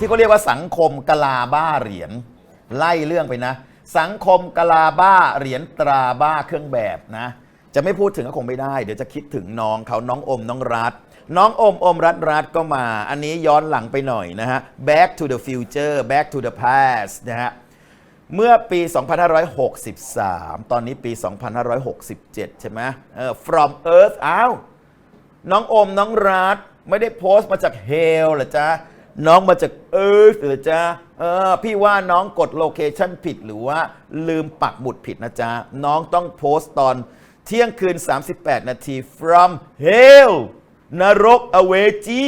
ที่เขาเรียกว่าสังคมกลาบ้าเหรียญไล่เรื่องไปนะ สังคมกลาบ้าเหรียญตราบ้าเครื่องแบบนะ จะไม่พูดถึงก็คงไม่ได้ เดี๋ยวจะคิดถึงน้องเขาน้องอมน้องรัฐ น้องอมอมรัฐรัฐก็มา อันนี้ย้อนหลังไปหน่อยนะฮะ back to the future back to the past นะฮะเมื่อปี 2563 ตอนนี้ปี 2567 ใช่ไหมเออ from earth อ้าว น้องอมน้องรัฐไม่ได้โพสต์มาจากเฮลเหรอจ๊ะ น้องมาจากเอิร์ธเหรือจ๊ะเออพี่ว่าน้องกดโลเคชันผิดหรือว่าลืมปักหมุดผิดนะจ๊ะ น้องต้องโพสต์ตอนเที่ยงคืน 38 นาที from hell นรกอเวจี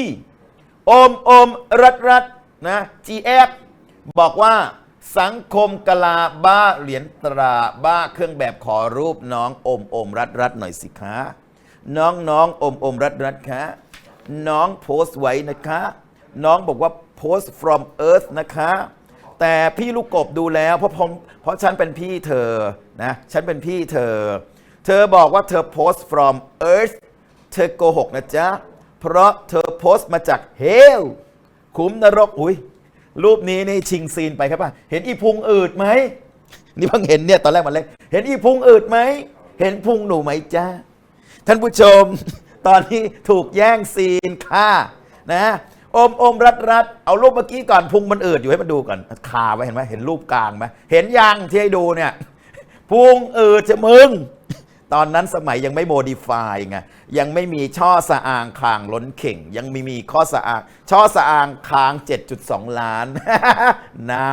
อมอมรัฐรัฐนะ GF บอกว่าสังคมกลาบ้าเหรียญตราบ้าเครื่องแบบขอรูปน้องอมอมรัฐรัฐหน่อยสิคะน้องน้องอมอมรัฐรัฐคะน้องโพสต์ไว้นะคะ น้องบอกว่าโพสต์ from earth นะคะ แต่พี่ลูกกบดูแล้วเพราะผมเพราะฉันเป็นพี่เธอนะฉันเป็นพี่เธอ เธอบอกว่าเธอโพสต์ from earth เธอโกหกนะจ๊ะ เพราะเธอโพสต์มาจาก hell ขุมนรกอุ้ยรูปนี้นี่ชิงซีนไปครับป่ะ เห็นอีพุงอืดไหม นี่เพิ่งเห็นเนี่ยตอนแรกมันเล็ก เห็นอีพุงอืดไหม เห็นพุงหนูไหมจ้าท่านผู้ชม ตอนนี้ถูกแย่งซีนค่ะนะ อมอมรัดรัดเอารูปเมื่อกี้ก่อนพุงมันอืดอยู่ให้มันดูก่อนคาไว้เห็นไหมเห็นรูปกลางไหมเห็นยังที่ให้ดูเนี่ยพุงอืดจะมึง ตอนนั้นสมัยยังไม่โมดิฟายไงยังไม่มีช่อสะอางคางล้นเข่ง ยังไม่มีข้อสะอางช่อสะอางคาง 7.2 ล้านหน้า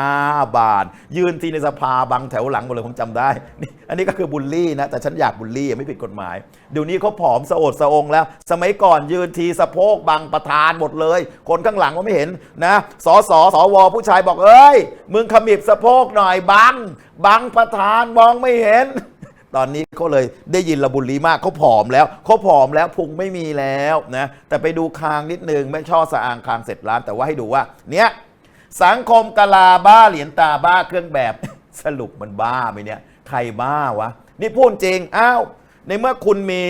บาน ยืนทีในสภาบังแถวหลังหมดเลยผมจำได้นี่อันนี้ก็คือบุลลี่นะ แต่ฉันอยากบุลลี่ไม่ผิดกฎหมาย เดี๋ยวนี้เขาผอมสะโอดสะองแล้ว สมัยก่อนยืนทีสะโพกบังประธานหมดเลย คนข้างหลังก็ไม่เห็นนะสอสอสอวผู้ชายบอกเอ้ยมึงขมิบสะโพกหน่อยบัง บังประธานมองไม่เห็น ตอนนี้เขาเลยได้ยินระบุรีมากเขาผอมแล้วเขาผอมแล้วพุงไม่มีแล้วนะแต่ไปดูคางนิดนึงไม่ชอบสะอางคางเสร็จร้าน แต่ว่าให้ดูว่า เนี้ยสังคมกะลาบ้าเหรียญตาบ้าเครื่องแบบ สรุปมันบ้าไหมเนี่ยใครบ้าวะ นี่พูดจริงอ้าวในเมื่อคุณมี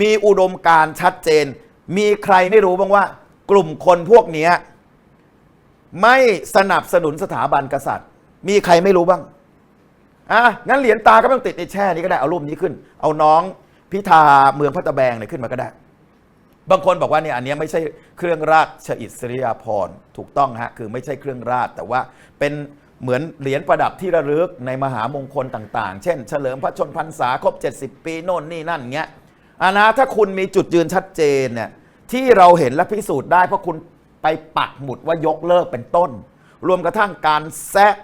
มีอุดมการณ์ชัดเจน มีใครไม่รู้บ้างว่า กลุ่มคนพวกเนี้ยไม่สนับสนุนสถาบันกษัตริย์ มีใครไม่รู้บ้าง อะงั้นเหรียญตาก็ไม่ต้องติดในแช่นี้ก็ได้เอารูปนี้ขึ้น เอาน้องพิธาเมืองพัตตะแบงเนี่ยขึ้นมาก็ได้ บางคนบอกว่าเนี่ยอันนี้ไม่ใช่เครื่องราชอิสริยาภรณ์ถูกต้องฮะคือไม่ใช่เครื่องราชแต่ว่าเป็นเหมือนเหรียญประดับที่ระลึกในมหามงคลต่าง ๆ เช่น เฉลิมพระชนพรรษาครบ 70 ปีโน่นนี่นั่นเงี้ยอานะถ้าคุณมีจุดยืนชัดเจนเนี่ยที่เราเห็นและพิสูจน์ได้เพราะคุณไปปักหมุดว่ายกเลิกเป็นต้น รวมกระทั่งการแซะ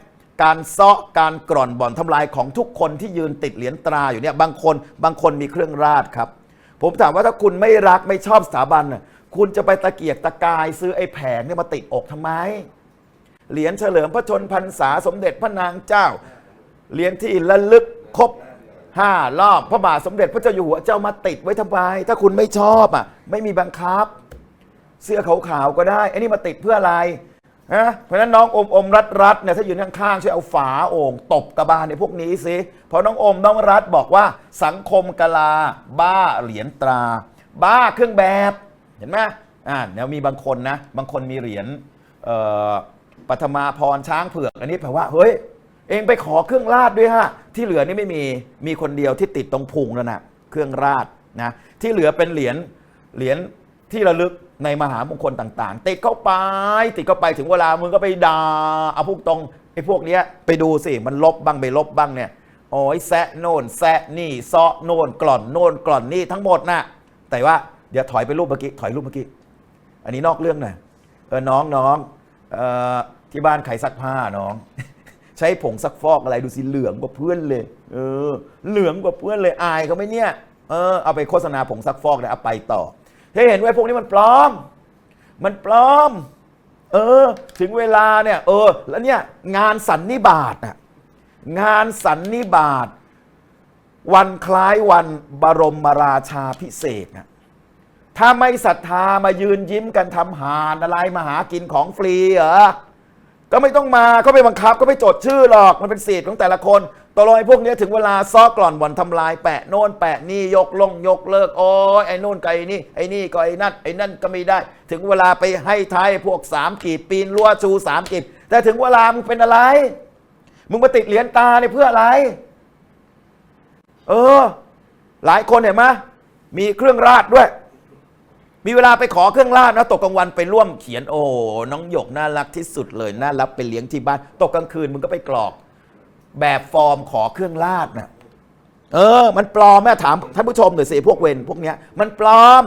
การเซาะการกร่อนบ่อนทำลายของทุกคนที่ยืนติดเหรียญตราอยู่เนี่ยบางคนบางคนมีเครื่องราชครับ ผมถามว่าถ้าคุณไม่รักไม่ชอบสถาบันน่ะคุณจะไปตะเกียกตะกายซื้อไอ้แผงเนี่ยมาติดอกทำไม เหรียญเฉลิมพระชนพรรษาสมเด็จพระนางเจ้า เหรียญที่ระลึกครบห้ารอบพระบาทสมเด็จพระเจ้าอยู่หัวเจ้ามาติดไว้ทำไม ถ้าคุณไม่ชอบอะไม่มีบังคับ เสื้อขาวๆก็ได้ไอ้นี่มาติดเพื่ออะไร นะเพราะฉะนั้นน้องอมอมรัดรัดเนี่ยถ้ายืนข้างๆช่วยเอาฝาโอ่งตบกระบาลในพวกนี้สิเพราะน้องอมน้องรัดบอกว่าสังคมกลา บ้าเหรียญตรา บ้าเครื่องแบบเห็นไหมอ่าเดี๋ยวมีบางคนนะ บางคนมีเหรียญปัทมาพรช้างเผือกอันนี้แปลว่าเฮ้ยเองไปขอเครื่องราชด้วยฮะที่เหลือนี่ไม่มีมีคนเดียวที่ติดตรงพุงแล้วนะเครื่องราชนะที่เหลือเป็นเหรียญเหรียญที่ระลึก ในมหามงคลต่าง ๆ ติดเข้าไปติดเข้าไปถึงเวลามึงก็ไปด่าเอาพวกตรงไอ้พวกเนี้ยไปดูสิมันลบบ้างไปลบบ้างเนี่ยโอ้ยแซะโน่นแซะนี่ซาะโน่นกล่อนโน่นกล่อนนี่ทั้งหมดนะแต่ว่าเดี๋ยวถอยไปรูปเมื่อกี้ถอยรูปเมื่อกี้อันนี้นอกเรื่องหน่อยเออน้องน้องเอ่อที่บ้านใครซักผ้าน้อง ใช้ผงซักฟอกอะไรดูสิเหลืองกว่าเพื่อนเลย เออ เหลืองกว่าเพื่อนเลยอายเขาไหมเนี่ยเออเอาไปโฆษณาผงซักฟอกเลยเอาไปต่อ ให้เห็นไว้พวกนี้มันปลอม มันปลอม เออ ถึงเวลาเนี่ย เออ แล้วเนี่ย งานสันนิบาตน่ะงานสันนิบาต วันคล้ายวันบรมราชาพิเศษนะถ้าไม่ศรัทธามายืนยิ้มกันทำหานอะไรมาหากินของฟรีเหรอก็ไม่ต้องมาก็ไม่บังคับก็ไม่จดชื่อหรอก มันเป็นสิทธิ์ของแต่ละคนตกลงไอ้พวกนี้ถึงเวลาซ้อกล่อนบ่อนทำลายแปะโน่นแปะนี่ยกลงยกเลิกโอ้ยไอ้โน่นก็ไอ้นี่ไอ้นี่ก็ไอ้นั่นไอ้นั่นก็ไม่ได้ ถึงเวลาไปให้ไทยพวกสามกีบปีนรั้วชูสามกีบแต่ถึงเวลามึงเป็นอะไร มึงมาติดเหรียญตาเนี่ยเพื่ออะไร เออ หลายคนเห็นไหมมีเครื่องราชด้วย มีเวลาไปขอเครื่องราชนะตกกลางวันไปร่วมเขียนโอ้น้องหยกน่ารักที่สุดเลยน่ารับไปเลี้ยงที่บ้าน ตกกลางคืนมึงก็ไปกรอก แบบฟอร์มขอเครื่องราชนะเออ มันปลอมแม่ถามท่านผู้ชมหน่อยสิพวกเวรพวกเนี้ย มันปลอม